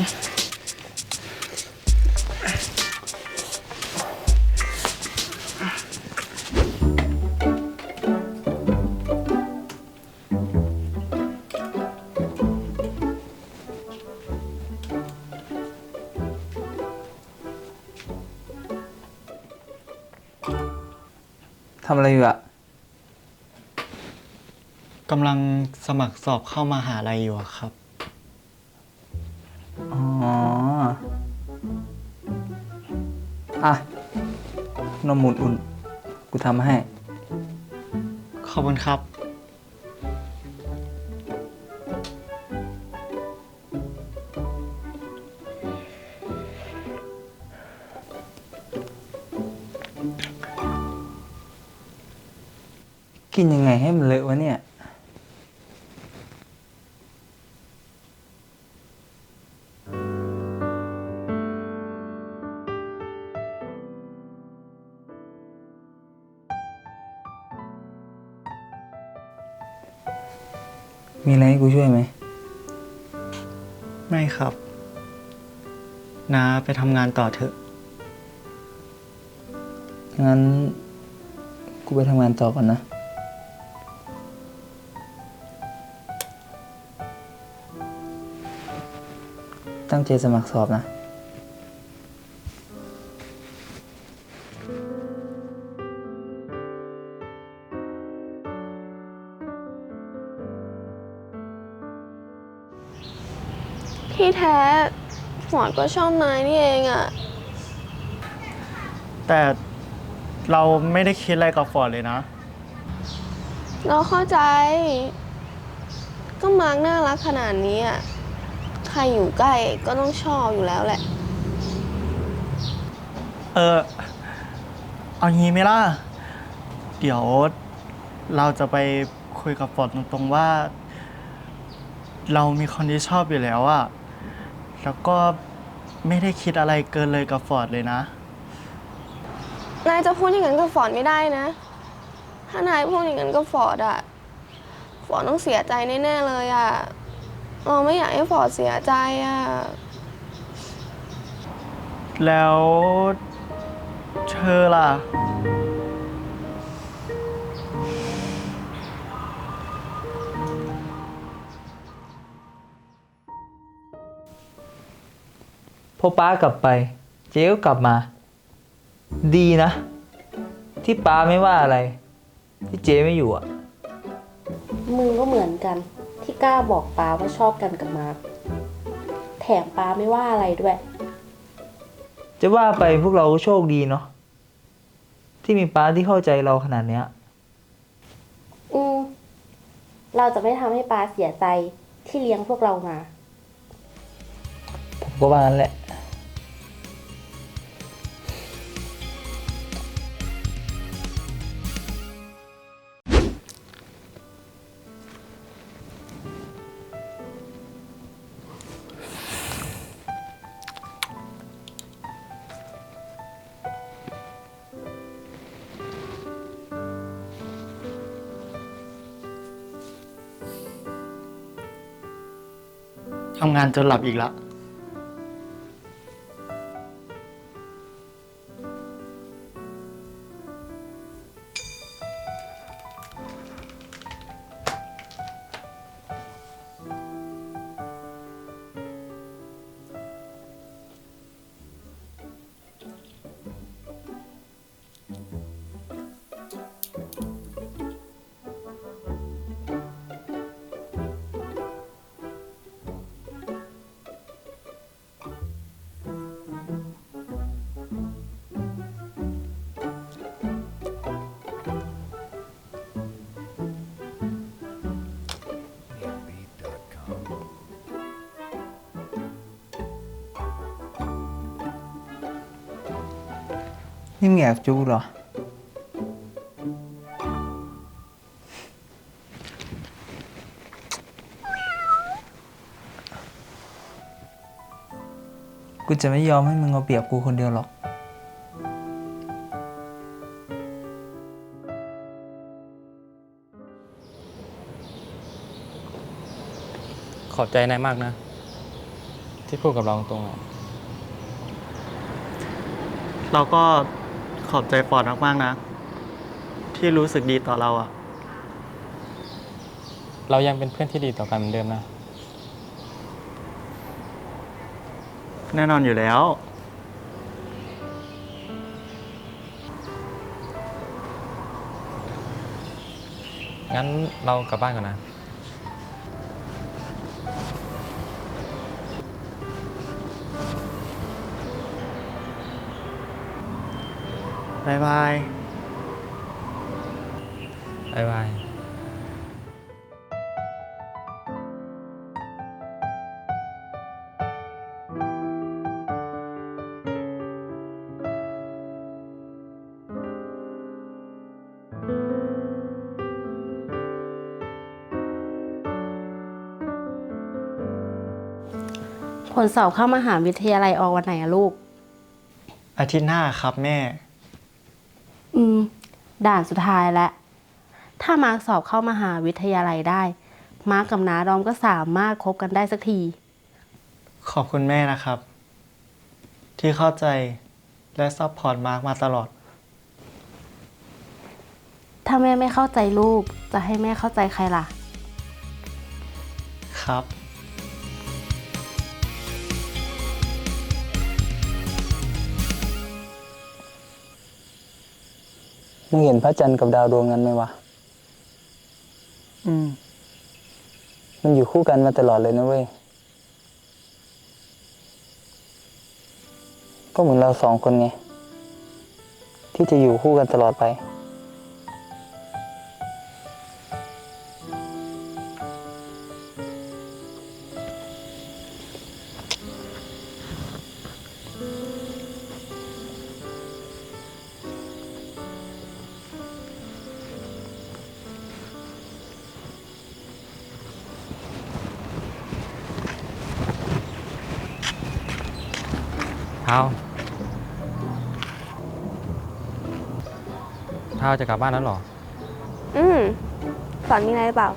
ทำอะไรอยู่อะกำลังสมัครสอบเข้ามาหาลัยอยู่อะครับ อะ นมหมุนอุ่นกูทำมาให้ ขอบคุณครับ กินยังไงให้มันเลอะวะเนี่ย มีอะไรให้กูช่วยไหม ไม่ครับน้าไปทำงานต่อเถอะ งั้น กูไปทำงานต่อก่อนนะ ตั้งใจสมัครสอบนะ ฟอร์ดก็ชอบนายนี่เองอะแต่เราไม่ได้คิดอะไรกับฟอร์ดเลยนะ เราเข้าใจ ก็มาร์กน่ารักขนาดนี้อะใครอยู่ใกล้ก็ต้องชอบอยู่แล้วแหละ เออเอางี้ไหมล่ะ เดี๋ยวเราจะไปคุยกับฟอร์ดตรงๆว่า เรามีคนที่ชอบอยู่แล้วอะ แล้วก็ไม่ได้คิดอะไรเกินเลยกับฟอร์ดเลยนะ นายจะพูดอย่างนั้นกับฟอร์ดไม่ได้นะ ถ้านายพูดอย่างนั้นกับฟอร์ดอะฟอร์ดต้องเสียใจแน่ๆเลยอะเราไม่อยากให้ฟอร์ดเสียใจอะแล้วเธอล่ะ พอป้ากลับไป เจ๊ก็กลับมา ดีนะ ที่ป้าไม่ว่าอะไร ที่เจ๊ไม่อยู่อะมึงก็เหมือนกัน ที่กล้าบอกป้าว่าชอบกันกับมาร์คแถมป้าไม่ว่าอะไรด้วย จะว่าไปพวกเราก็โชคดีเนาะที่มีป้าที่เข้าใจเราขนาดเนี้ย อืม เราจะไม่ทำให้ป้าเสียใจที่เลี้ยงพวกเรามา ผมก็ว่างั้นแหละ ทำงานจนหลับอีกแล้ว นี่มึงแอบจูเหรอ กูจะไม่ยอมให้มึงเอาเปรียบกูคนเดียวหรอก ขอบใจนายมากนะทที่พูดกับเราตรงๆอะ เราก็ ขอบใจฟอร์ดมากๆนะ ที่รู้สึกดีต่อเราอะเรายังเป็นเพื่อนที่ดีต่อกันเหมือนเดิมนะ แน่นอนอยู่แล้ว งั้นเรากลับบ้านก่อนนะ บ๊ายบายบ๊ายบายผลสอบเข้ามหาวิทยาลัยออกวันไหนอะลูก อาทิตย์หน้าครับแม่ อืม ด่านสุดท้ายแล้วถ้ามาร์คสอบเข้ามหาวิทยาลัยได้ มาร์คกับนาดอมก็สามารถคบกันได้สักที ขอบคุณแม่นะครับ ที่เข้าใจและซัพพอร์ตมาร์กมาตลอด ถ้าแม่ไม่เข้าใจลูก จะให้แม่เข้าใจใครล่ะ ครับ มึงเห็นพระจันทร์กับดาวดวงนั้นไหมวะ อืม มันอยู่คู่กันมาตลอดเลยนะเว้ย ก็เหมือนเราสองคนไง ที่จะอยู่คู่กันตลอดไป ท้าเท้าจะกลับบ้านแล้วเหรอ อืมฝอนมีอะไรหรือเปล่า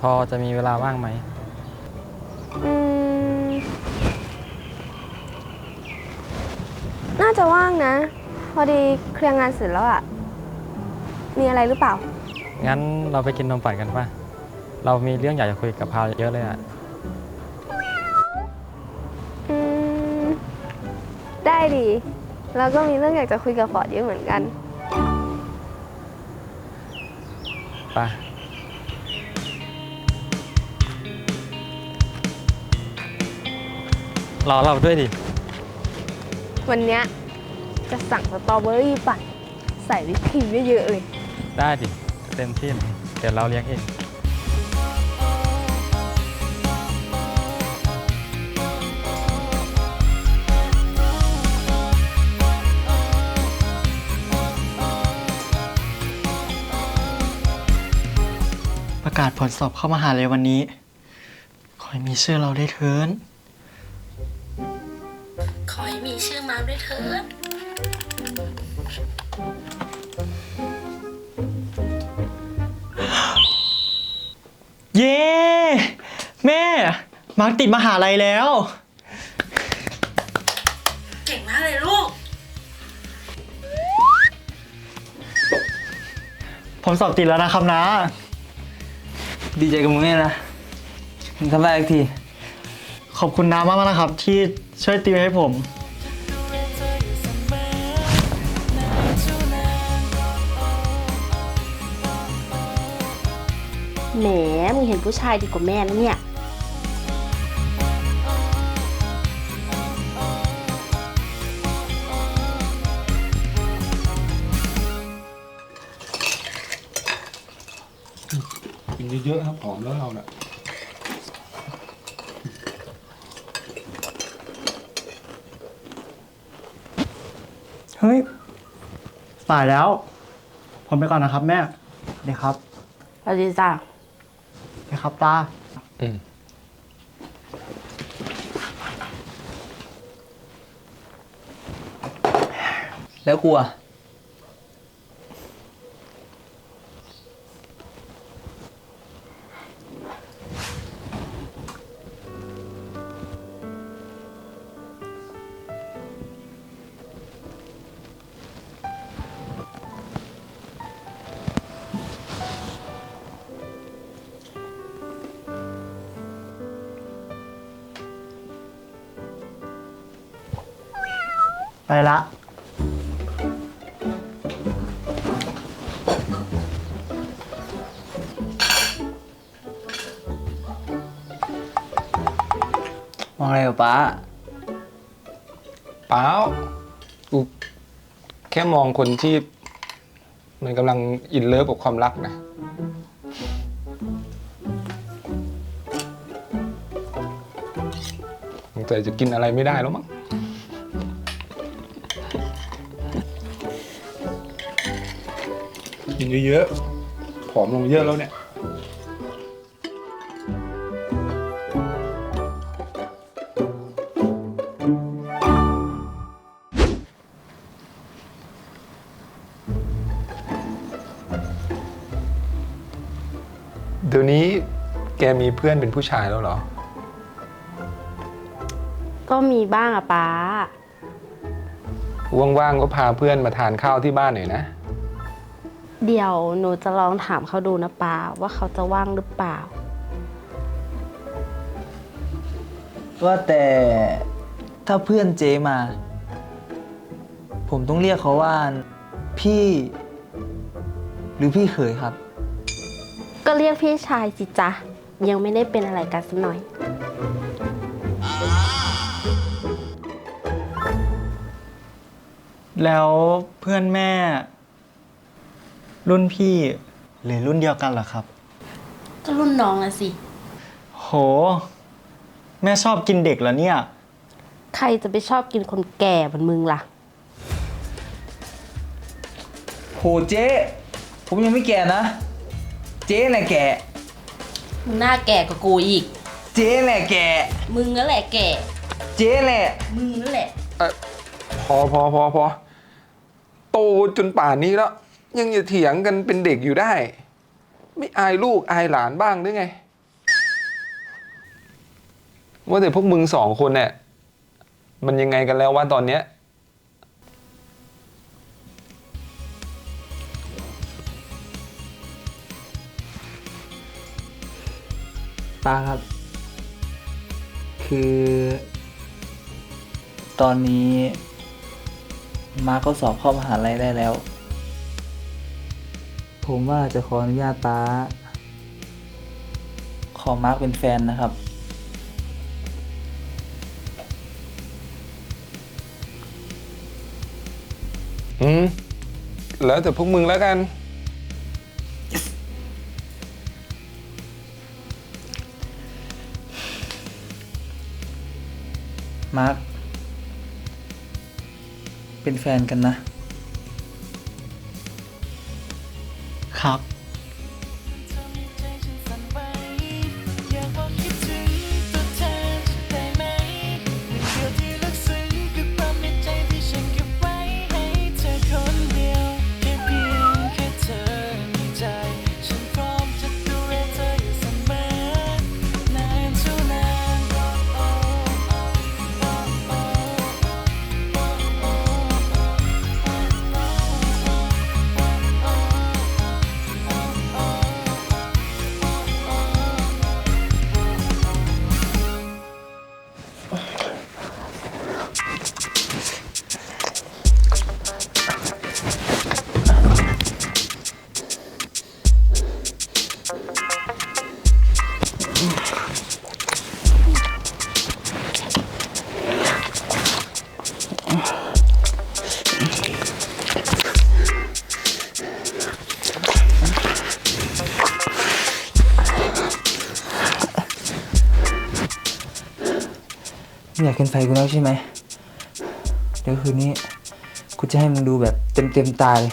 พอจะมีเวลาว่างไหม อืม น่าจะว่างนะ พอดีเคลียร์งานเสร็จแล้วอะมีอะไรหรือเปล่า งั้นเราไปกินนมปั่นกันป่ะ เรามีเรื่องอยากจะคุยกับพาวเยอะเลยอะ ได้ดีแล้วก็มีเรื่องอยากจะคุยกับฟอร์ดเยอะเหมือนกันไปรอเราด้วยดิ วันเนี้ยจะสั่งสตรอเบอรี่ปั่นใส่วิปครีมเยอะๆเลย ได้ดิ เต็มที่เลยเดี๋ยวเราเลี้ยงเอง ประกาศผลสอบเข้ามหาลัยวันนี้ ขอให้มีชื่อเราได้เทินขอให้มีชื่อมาด้วยเถิดเย้ แม่ มาร์กติดมหาลัยแล้ว เก่งมากเลยลูก ผมสอบติดแล้วนะครับนะ ดีใจกับมึงเนี่ยนะมึงทำได้อีกที ขอบคุณน้ำมากๆนะครับ ที่ช่วยติวให้ผม แหมมึงเห็นผู้ชายดีกว่าแม่แล้วเนี่ย อะๆครับผอมแล้วเราเนะ่ะเฮ้ยสายแล้ว ผมไปก่อนนะครับ แม่เดี๋ยวครับสวัสดีจ้ะเดี๋ยวครับตา อืมแล้วกูอะ ไปละ มองอะไรกับป้า เปล่ากูแค่มองคนที่ มันกำลังอินเลิฟกับความรักนะ สงสัยจะกินอะไรไม่ได้แล้วมั้ง กินเยอะๆ ผอมลงเยอะแล้วเนี่ย เดี๋ยวนี้แกมีเพื่อนเป็นผู้ชายแล้วเหรอ ก็มีบ้างอะป้า ว่างๆก็พาเพื่อนมาทานข้าวที่บ้านหน่อยนะ เดี๋ยวหนูจะลองถามเขาดูนะป้าว่าเขาจะว่างหรือเปล่า ว่าแต่ถ้าเพื่อนเจมา ผมต้องเรียกเขาว่าพี่ หรือพี่เขยครับ ก็เรียกพี่ชายสิจ๊ะ ยังไม่ได้เป็นอะไรกันสักหน่อย แล้วเพื่อนแม่ รุ่นพี่หรือรุ่นเดียวกันเหรอครับ ก็รุ่นน้องละสิ โห แม่ชอบกินเด็กเหรอเนี่ย ใครจะไปชอบกินคนแก่เหมือนมึงล่ะ โหเจ๊ผมยังไม่แก่นะ เจ๊แหละแก่ มึงหน้าแก่กว่ากูอีก เจ๊แหละแก่ มึงนั่นแหละแก่ เจ๊แหละ มึงนั่นแหละ พอพอพอพอโตจนป่านนี้แล้ว ยังจะเถียงกันเป็นเด็กอยู่ได้ ไม่อายลูกอายหลานบ้างหรือไง ว่าแต่พวกมึงสองคนเนี่ยมันยังไงกันแล้วว่าตอนเนี้ยป้าครับ คือ ตอนนี้ มาร์ก็สอบเข้ามหาลัยได้แล้ว ผมว่าจะขออนุญาตป้า ขอมาร์คเป็นแฟนนะครับ อืม แล้วแต่พวกมึงแล้วกัน มาร์คเป็นแฟนกันนะ ครับ อยากขึ้นไฟกูแล้วใช่ไหม เดี๋ยวคืนนี้ กูจะให้มึงดูแบบเต็มเต็มตาเลย